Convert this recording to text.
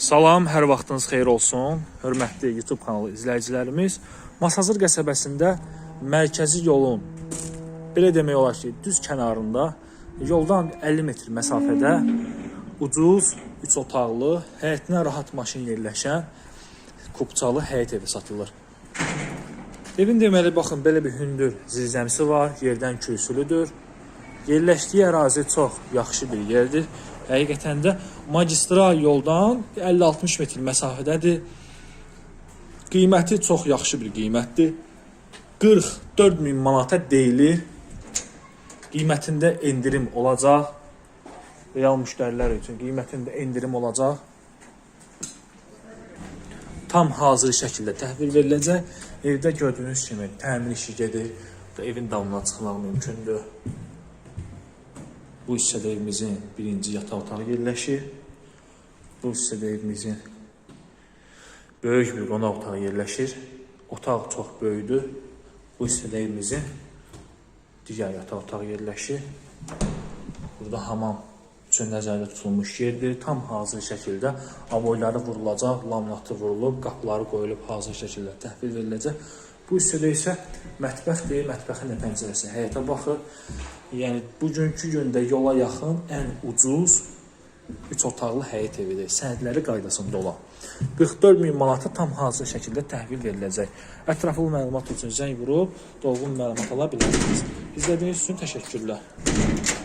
Salam, hər vaxtınız xeyir olsun. Hörmətli YouTube kanalı izləyicilərimiz, Masazır qəsəbəsində mərkəzi yolun belə demək olar ki, düz kənarında yoldan 50 metr məsafədə ucuz, 3 otaqlı, həyətinə rahat maşın yerləşən kupçalı həyət evi satılır. Evin deməli baxın belə bir hündür zirzəmisi var, yerdən kürsülüdür. Yerləşdiyi ərazi çox yaxşı bir yerdir. Həqiqətən də magistral yoldan 50-60 metr məsafədədir. Qiyməti çox yaxşı bir qiymətdir. 44 min manata deyilir. Qiymətində endirim olacaq. Real müştərilər üçün qiymətində endirim olacaq. Tam hazır şəkildə təhvil veriləcək. Evdə gördüyünüz kimi təmin işi gedir. Evin damına çıxmaq mümkündür. Bu hissədə evimizin birinci yataq otağı yerləşir. Bu hissədə evimizin böyük bir qonaq otağı yerləşir. Otaq çox böyükdür. Bu hissədə evimizin digər yataq otağı yerləşir. Burada hamam üçün nəzərdə tutulmuş yerdir. Tam hazır şəkildə aboyları vurulacaq, laminatı vurulub, qapıları qoyulub hazır şəkildə təhvil veriləcək. Bu hissədə isə mətbəxdir, mətbəxin də pəncərəsi həyətə baxır. Yəni bugünkü gündə yola yaxın ən ucuz 3 otaqlı həyət evidir. Sənədləri qaydasında olan. 44 min manata tam hazır şəkildə təhvil veriləcək. Ətraflı məlumat üçün zəng vurub dolğun məlumat ala bilərsiniz. İzlədiyiniz üçün təşəkkürlər.